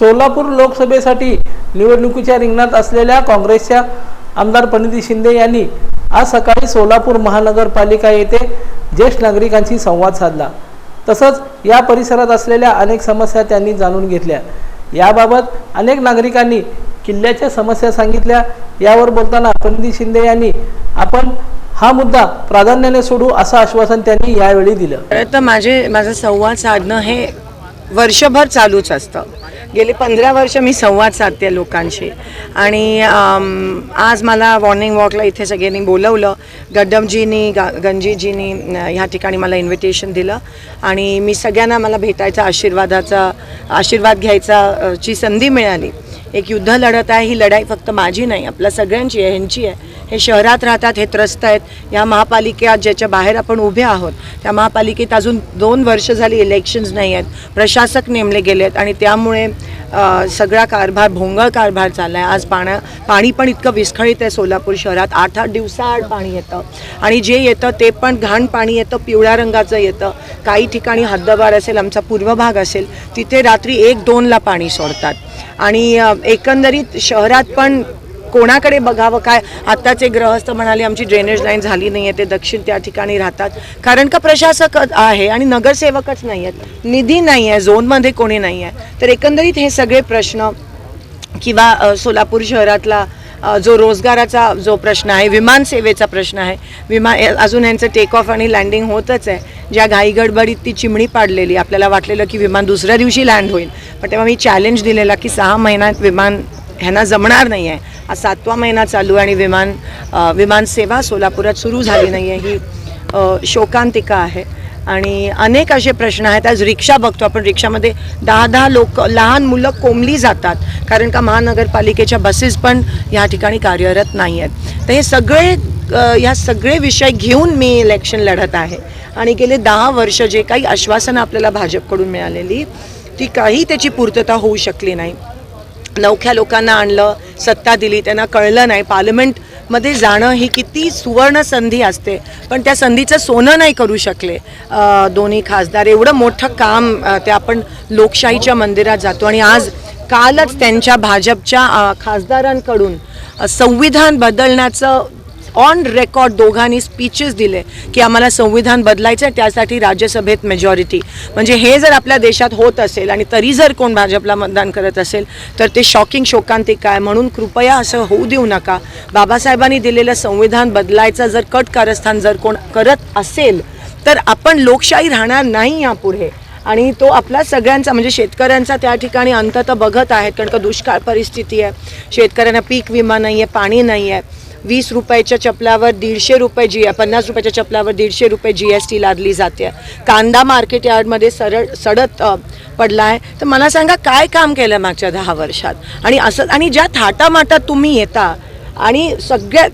सोलापूर लोकसभेसाठी निवडणुकीच्या रिंगणात असलेल्या काँग्रेसच्या आमदार प्रणिती शिंदे यांनी आज सकाळी सोलापूर महानगरपालिका येथे ज्येष्ठ नागरिकांशी संवाद साधला. तसंच या परिसरात असलेल्या अनेक समस्या त्यांनी जाणून घेतल्या. याबाबत अनेक नागरिकांनी किल्ल्याच्या समस्या सांगितल्या. यावर बोलताना प्रणिती शिंदे यांनी आपण हा मुद्दा प्राधान्याने सोडू असं आश्वासन त्यांनी यावेळी दिलं. तर माझे माझं संवाद साधणं हे वर्षभर चालूच असतं. गेले पंधरा वर्ष मी संवाद साधते लोकांशी. आणि आज मला मॉर्निंग वॉकला इथे सगळ्यांनी बोलवलं. गड्डमजीनी गा गंजीजीनी ह्या ठिकाणी मला इन्व्हिटेशन दिलं. आणि मी सगळ्यांना मला भेटायचा आशीर्वादाचा आशीर्वाद घ्यायचा ची संधी मिळाली. एक युद्ध लढत आहे ही लढाई फक्त माझी नाही आपल्या सगळ्यांची आहे ह्यांची आहे. हे शहरात राहतात हे त्रस्त आहेत. या महापालिकेत ज्याच्या बाहेर आपण उभे आहोत त्या महापालिकेत अजून दोन वर्ष झाली इलेक्शन्स नाही आहेत. प्रशासक नेमले गेले आहेत आणि त्यामुळे सगळा कारभार भोंगळ कारभार चालला आहे आज पाण्या पाणी पण इतकं विस्कळीत आहे सोलापूर शहरात. आठ आठ दिवसाआड पाणी येतं. आणि जे येतं ते पण घाण पाणी येतं पिवळ्या रंगाचं येतं. काही ठिकाणी हद्दबार असेल आमचा पूर्व भाग असेल तिथे रात्री एक दोनला पाणी सोडतात. आणि एकंदरीत शहरात पण कोणाकडे बघावं काय? आत्ताचे ग्रहस्थ म्हणाले आमची ड्रेनेज लाईन झाली नाही आहे ते दक्षिण त्या ठिकाणी राहतात. कारण का प्रशासक आहे आणि नगरसेवकच नाही आहेत निधी नाही आहे झोनमध्ये कोणी नाही आहे तर एकंदरीत हे सगळे प्रश्न किंवा सोलापूर शहरातला जो रोजगाराचा जो प्रश्न आहे विमानसेवेचा प्रश्न आहे विमा ए- अजून यांचं टेक ऑफ आणि लँडिंग होतच आहे. ज्या घाईगडबडीत ती चिमणी पाडलेली आपल्याला वाटलेलं की विमान दुसऱ्या दिवशी लँड होईल. पण तेव्हा मी चॅलेंज दिलेला की सहा महिन्यात विमान ह्यांना जमणार नाही आहे आज सातवा महिना चालू आणि विमान विमानसेवा सोलापुरात सुरू झाली नाही आहे ही शोकांतिका आहे. आणि अनेक असे प्रश्न आहेत. आज रिक्षा बघतो आपण. रिक्षामध्ये दहा दहा लोक लहान मुलं कोंबली जातात. कारण का महानगरपालिकेच्या बसेस पण या ठिकाणी कार्यरत नाही आहेत तर हे सगळे या सगळे विषय घेऊन मी इलेक्शन लढत आहे. आणि गेले दहा वर्ष जे काही आश्वासनं आपल्याला भाजपकडून मिळालेली ती काही त्याची पूर्तता होऊ शकली नाही. नवख्या लोकांना आणलं सत्ता दिली त्यांना कळलं नाही. पार्लमेंटमध्ये जाणं ही किती सुवर्ण संधी असते. पण त्या संधीचं सोनं नाही करू शकले. दोन्ही खासदार. एवढं मोठं काम ते आपण लोकशाहीच्या मंदिरात जातो. आणि आज कालच त्यांच्या भाजपच्या खासदारांकडून संविधान बदलण्याचं ऑन रेकॉर्ड दोघांनी स्पीचेस दिले की आम्हाला संविधान बदलायचं आहे त्यासाठी राज्यसभेत मेजॉरिटी म्हणजे हे जर आपल्या देशात होत असेल आणि तरी जर कोण भाजपला मतदान करत असेल तर ते शॉकिंग शोकांतिक आहे म्हणून कृपया असं होऊ देऊ नका. बाबासाहेबांनी दिलेलं संविधान बदलायचं जर कट कारस्थान जर कोण करत असेल तर आपण लोकशाही राहणार नाही यापुढे. आणि तो आपला सगळ्यांचा म्हणजे शेतकऱ्यांचा त्या ठिकाणी अंत तर बघत आहेत कारण का दुष्काळ परिस्थिती आहे. शेतकऱ्यांना पीक विमा नाही आहे पाणी नाही आहे वीस रुपयाच्या चपलावर दीडशे रुपये जी पन्नास रुपयाच्या चपलावर दीडशे रुपये जी एस टी लादली जाते. कांदा मार्केट यार्डमध्ये सरळ सडत पडला आहे तर मला सांगा काय काम केलं मागच्या दहा वर्षात? आणि असं आणि ज्या थाटामाटात तुम्ही येता आणि सगळ्या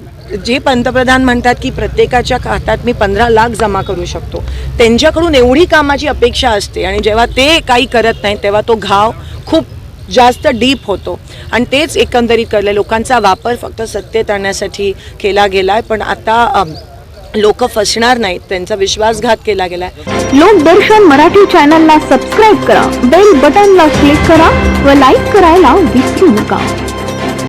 जे पंतप्रधान म्हणतात की प्रत्येकाच्या खात्यात मी पंधरा लाख जमा करू शकतो त्यांच्याकडून एवढी कामाची अपेक्षा असते. आणि जेव्हा ते काही करत नाही तेव्हा तो घाव खूप जास्त डीप होतो. आणि तेच एकंदरीत कळलं. लोकांचा वापर फक्त सत्तेत आणण्यासाठी केला गेला आहे पण आता लोक फसणार नाहीत. त्यांचा विश्वासघात केला गेला आहे लोकदर्शन मराठी चॅनलला सबस्क्राईब करा. बेल बटनला क्लिक करा व लाईक करायला विसरू नका.